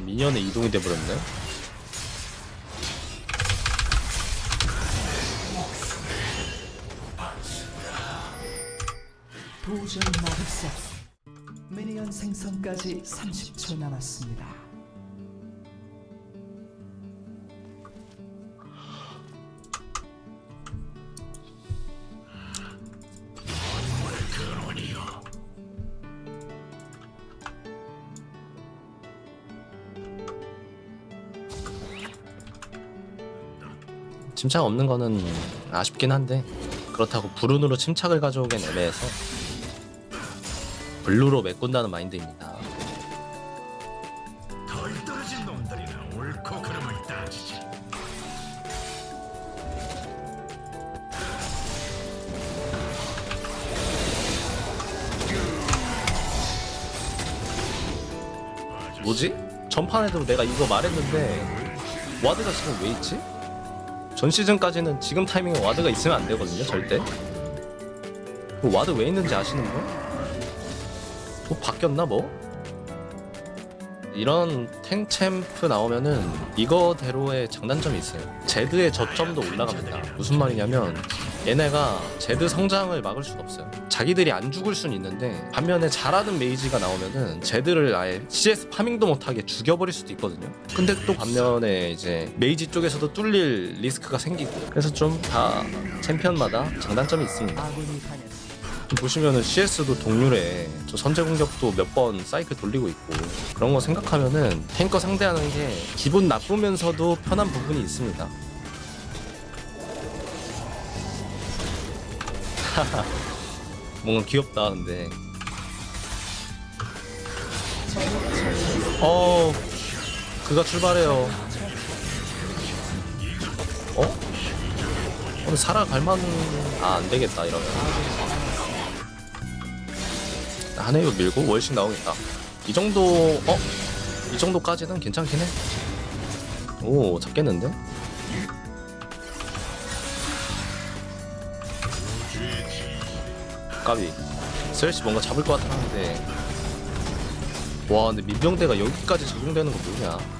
아 미니언에 이동이 돼버렸네 도저히 막을. 미니언 생성까지 30초 남았습니다. 침착 없는 거는 아쉽긴 한데 그렇다고 불운으로 침착을 가져오기엔 애매해서 블루로 메꾼다는 마인드입니다 덜 떨어진 놈들이나 옳고 그름을 따지지. 뭐지? 전판에도 내가 이거 말했는데 와드가 지금 왜 있지? 전 시즌까지는 지금 타이밍에 와드가 있으면 안 되거든요 절대 그 와드 왜 있는지 아시는 분? 뭐 바뀌었나 뭐? 이런 탱 챔프 나오면은 이거대로의 장단점이 있어요. 제드의 저점도 올라갑니다. 무슨 말이냐면 얘네가 제드 성장을 막을 수가 없어요. 자기들이 안 죽을 순 있는데 반면에 잘하는 메이지가 나오면은 제드를 아예 CS 파밍도 못하게 죽여버릴 수도 있거든요. 근데 또 반면에 이제 메이지 쪽에서도 뚫릴 리스크가 생기고 그래서 좀 다 챔피언마다 장단점이 있습니다. 보시면은 CS도 동률에 저 선제 공격도 몇 번 사이클 돌리고 있고 그런 거 생각하면은 탱커 상대하는 게 기분 나쁘면서도 편한 부분이 있습니다. 뭔가 귀엽다 근데 어 그가 출발해요 어? 오늘 살아갈 만은 아 안 되겠다 이러면 한 해로 밀고 월씩 나오겠다. 이 정도 어? 이 정도까지는 괜찮긴 해. 오 잡겠는데? 까비. 스레시 뭔가 잡을 것 같긴 한데. 와 근데 민병대가 여기까지 적용되는 거 뭐냐?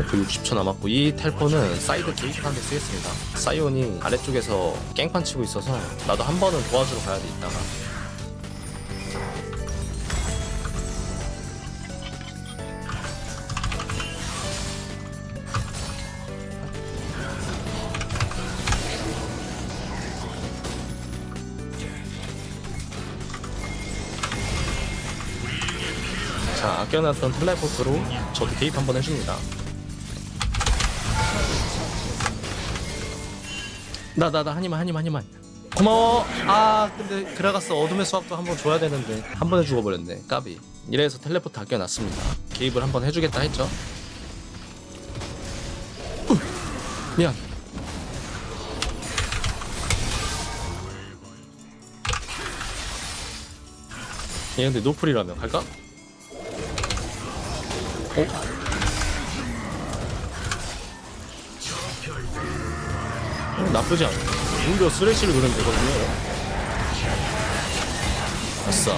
텔포 60초 남았고 이 텔포는 사이드 게이트한테 쓰겠습니다. 사이온이 아래쪽에서 깽판 치고 있어서 나도 한 번은 도와주러 가야 돼 이따가. 자 아껴놨던 텔레포트로 저도 개입 한번 해줍니다 나 나 나 한이만 한이만 한이만. 고마워. 아 근데 그라가스 어둠의 수학도 한번 줘야 되는데. 한 번에 죽어버렸네. 까비. 이래서 텔레포트 아껴놨습니다. 개입을 한번 해주겠다 했죠? 우, 미안. 얘 근데 노플이라며. 갈까? 어? 나쁘지 않아. 오히려 쓰레쉬를 그리면 되거든요. 아싸.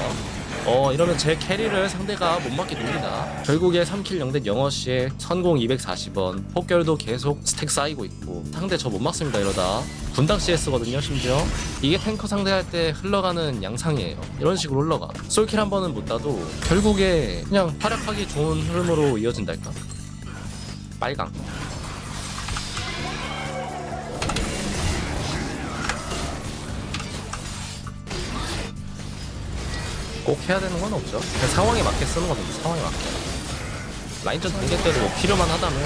어, 이러면 제 캐리를 상대가 못 맞게 됩니다. 결국에 3킬 0대 0어시에 선공 240원, 폭결도 계속 스택 쌓이고 있고, 상대 저 못 막습니다, 이러다. 분당 CS거든요, 심지어. 이게 탱커 상대할 때 흘러가는 양상이에요. 이런 식으로 흘러가. 솔킬 한 번은 못 따도, 결국에 그냥 활약하기 좋은 흐름으로 이어진달까? 빨강. 꼭 해야 되는 건 없죠. 그냥 상황에 맞게 쓰는 겁니다. 상황에 맞게. 라인전 단계 때도 뭐 필요만 하다면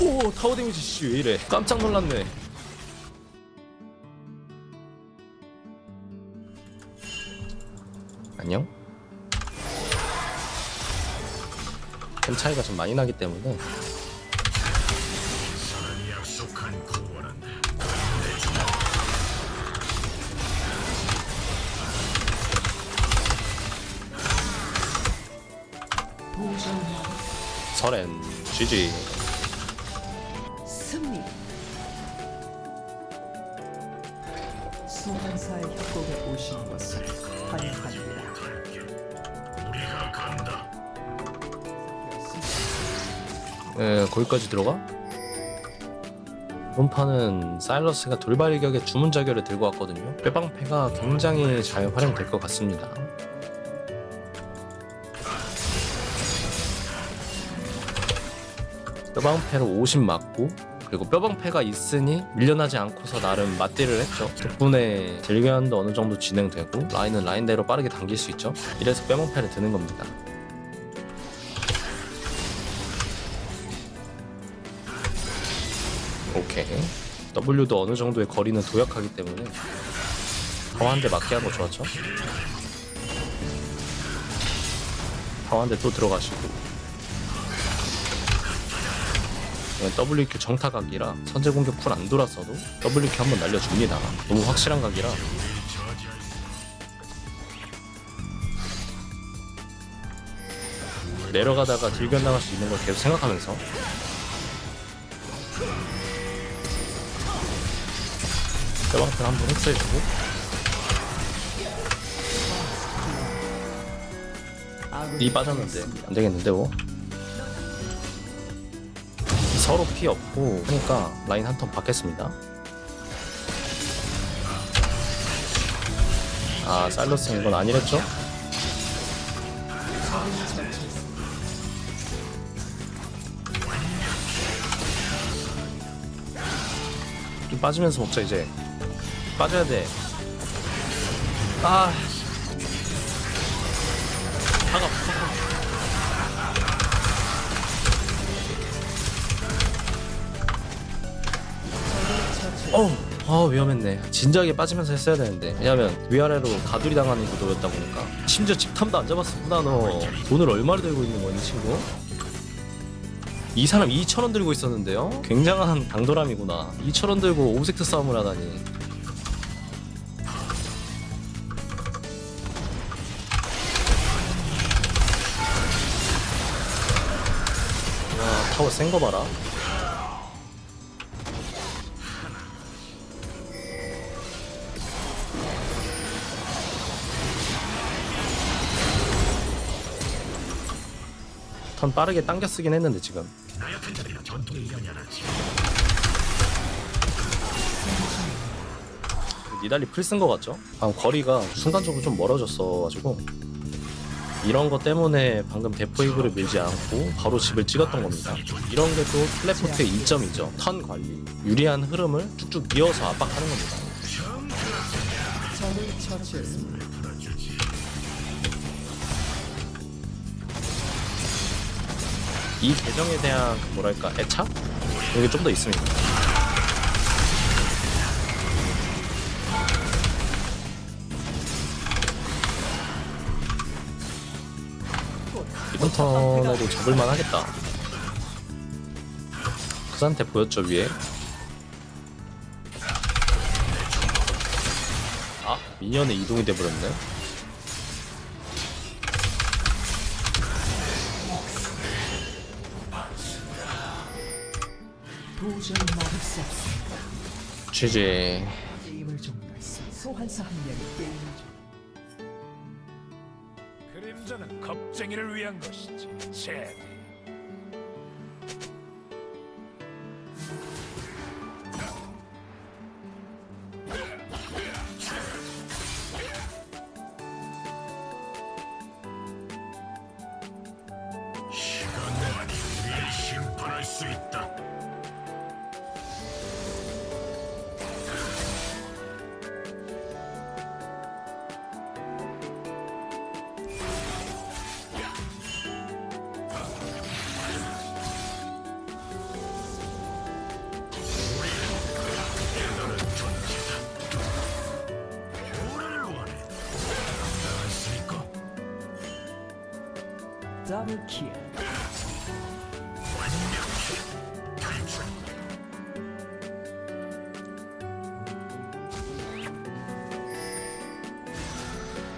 오 타워 데미지 씨 왜 이래 깜짝 놀랐네 안녕 템 차이가 좀 많이 나기 때문에 서렌 GG 승리 소환사의 협곡에 오신 것을 환영합니다 우리가 간다 에 거기까지 들어가? 이번 판은 사일러스가 돌발 이격의 주문 자결을 들고 왔거든요. 빼방패가 굉장히 잘 활용될 것 같습니다. 뼈방패로 50 맞고 그리고 뼈방패가 있으니 밀려나지 않고서 나름 맞대를 했죠. 덕분에 딜교환도 어느 정도 진행되고 라인은 라인대로 빠르게 당길 수 있죠. 이래서 뼈방패를 드는 겁니다. 오케이. W도 어느 정도의 거리는 도약하기 때문에 한대 맞게 하고 좋았죠. 파워 한대또 들어가시고 이건 WQ 정타 각이라 선제 공격 쿨 안 돌았어도 WQ 한번 날려줍니다. 너무 확실한 각이라. 내려가다가 나갈 수 있는 걸 계속 생각하면서. 대방패 한번 흡수해주고. 이 빠졌는데 안 되겠는데 뭐 서로 피 없고 하니까 라인 한 턴 받겠습니다 아 사일러스인 건 아니랬죠? 좀 빠지면서 먹자 이제 빠져야 돼. 아. 어, 아 위험했네. 진작에 빠지면서 했어야 되는데. 왜냐면 위아래로 가두리 당하는 구도였다 보니까. 심지어 집탐도 안 잡았었구나 너. 돈을 얼마를 들고 있는 거니 친구? 이 사람 2,000원 들고 있었는데요? 굉장한 강도람이구나. 2,000원 들고 오브젝트 싸움을 하다니. 와, 타워 센 거 봐라. 턴 빠르게 당겨 쓰긴 했는데 지금. 니달리 풀 쓴 거 같죠? 아, 거리가 순간적으로 좀 멀어졌어가지고 이런 거 때문에 방금 대포이브를 밀지 않고 바로 집을 찍었던 겁니다. 이런 게 또 플랫포트의 이점이죠. 턴 관리. 유리한 흐름을 쭉쭉 이어서 압박하는 겁니다. 이 계정에 대한 그 뭐랄까 애착? 이게 좀 더 있습니다. 이번 턴에도 잡을만 하겠다. 그 상태 보였죠 위에? 아 미니언에 이동이 돼버렸네. GG. 그림자는 겁쟁이를 위한 것이지. 제 탈출.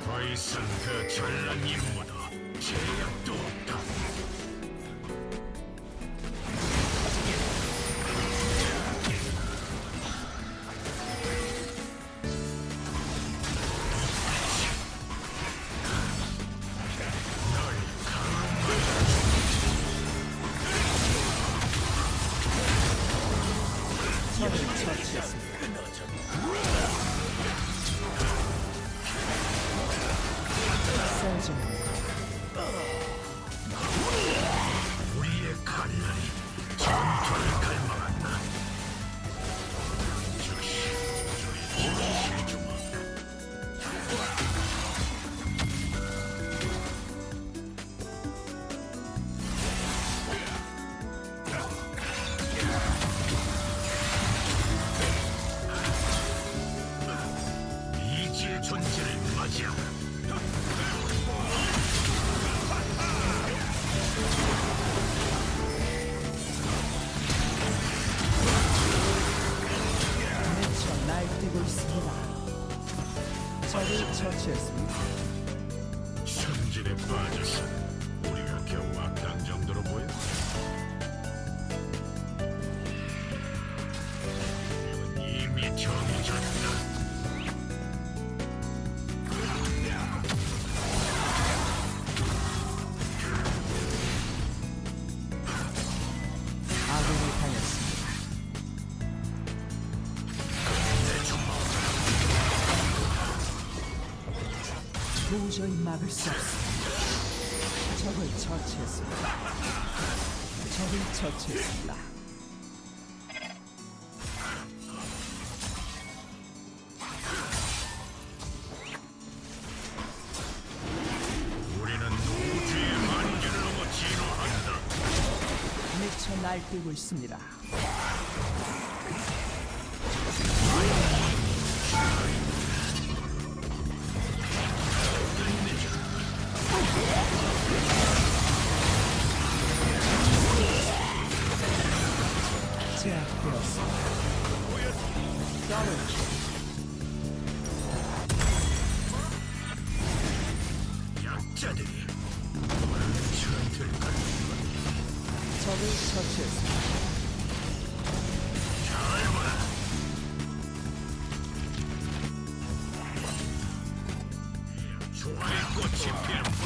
더 이상 그 전란 임무도 우리의 칼날이 전투를 갈망한다. 이지의 존재를 맞이하라. 도저히 막을 수 없습니다. 적을 처치했습니다. 적을 처치했습니다. 우리는 우주의 만개를 넘어 진화한다. 미쳐 날뛰고 있습니다. 적을 처치했습니다. 조화의 꽃이 피